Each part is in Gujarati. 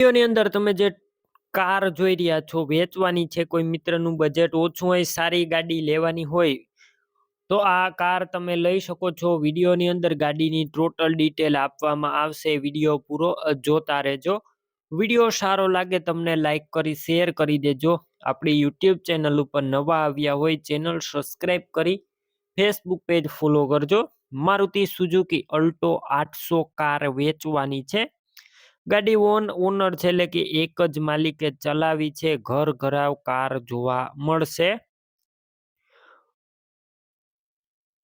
વિડીયોની અંદર તમે જે કાર જોઈ રહ્યા છો, વેચવાની છે, કોઈ મિત્રનું બજેટ ઓછું હોય, સારી ગાડી લેવાની હોય, તો આ કાર તમે લઈ શકો છો. વિડીયોની અંદર ગાડીની ટોટલ ડિટેલ આપવામાં આવશે. વીડિયો પૂરો જોતા રહેજો. વીડિયો સારો લાગે તમને લાઈક કરી શેર કરી દેજો. આપણી યુટ્યુબ ચેનલ ઉપર નવા આવ્યા હોય ચેનલ સબસ્ક્રાઈબ કરી ફેસબુક પેજ ફોલો કરજો. મારુતિ સુઝુકી અલ્ટો આઠસો કાર વેચવાની છે. ગાડી ઓન, ઓનર છે એટલે કે એક જ માલિકે ચલાવી છે. ઘર, ઘરાવ, કાર જોવા મળશે.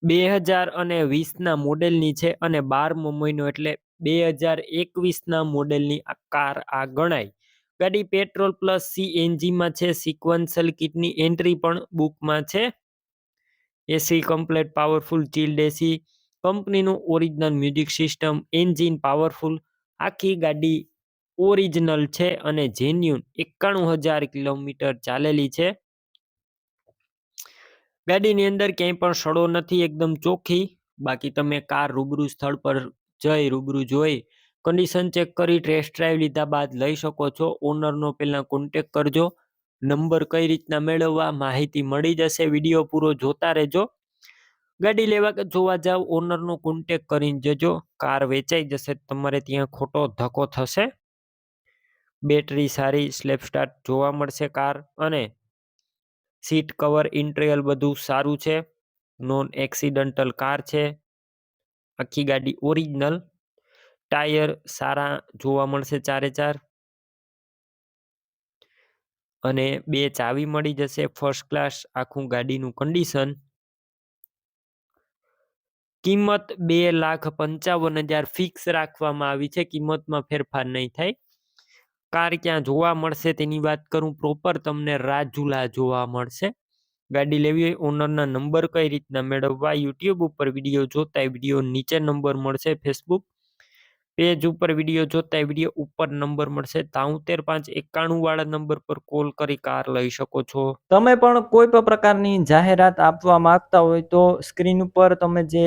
બે હજાર અને વીસના મોડેલની છે અને બારમો મહિનો એટલે બે હજાર એકવીસના મોડેલની આ કાર આ ગણાય. ગાડી પેટ્રોલ પ્લસ સીએનજીમાં છે. સિક્વન્સલ કિટની એન્ટ્રી પણ બુકમાં છે. AC complete, powerful chilled AC કંપનીનું original music system, engine powerful આખી ગાડી ઓરિજિનલ છે અને જેન્યુન એકાણું હજાર કિલોમીટર ચાલેલી છે. ગાડીની અંદર ક્યાંય પણ સડો નથી, એકદમ ચોખ્ખી. બાકી તમે કાર રૂબરૂ સ્થળ પર જઈ રૂબરૂ જોઈ કન્ડિશન ચેક કરી ટેસ્ટ ડ્રાઈવ લીધા બાદ લઈ શકો છો. ઓનરનો પહેલાં કોન્ટેક કરજો. નંબર કઈ રીતના મેળવવા, માહિતી મળી જશે. વીડિયો પૂરો જોતા રહેજો. ગાડી લેવા કે જોવા જાવ ઓનરનો કોન્ટેક કરીને જજો. કાર વેચાઈ જશે, તમારે ત્યાં ખોટો ધક્કો થશે. બેટરી સારી સ્લેપ સ્ટાર્ટ જોવા મળશે કાર અને સીટ કવર ઇન્ટિરિયર બધું સારું છે. નોન એક્સિડન્ટલ કાર છે. આખી ગાડી ઓરિજિનલ ટાયર સારા જોવા મળશે ચારે ચાર. અને બે ચાવી મળી જશે ફર્સ્ટ ક્લાસ આખું ગાડીનું કન્ડિશન કિંમત બે લાખ પંચાવન હજાર ફિક્સ રાખવામાં આવી છે. કિંમતમાં ફેરફાર નહીં થાય. કાર ક્યાં જોવા મળશે તેની વાત કરું પ્રોપર તમને રાજુલા જોવા મળશે. ગાડી લેવી હોય ઓનરના નંબર કઈ રીતના મેળવવા યુટ્યુબ ઉપર વીડિયો જોતા વીડિયો નીચે નંબર મળશે ફેસબુક પેજ ઉપર વીડિયો જોતા વીડિયો ઉપર નંબર મળશે. તાઉતેર પાંચ એકાણું વાળા નંબર પર કોલ કરી કાર લઈ શકો છો. તમે પણ કોઈ પણ પ્રકારની જાહેરાત આપવા માંગતા હોય તો સ્ક્રીન ઉપર તમે જે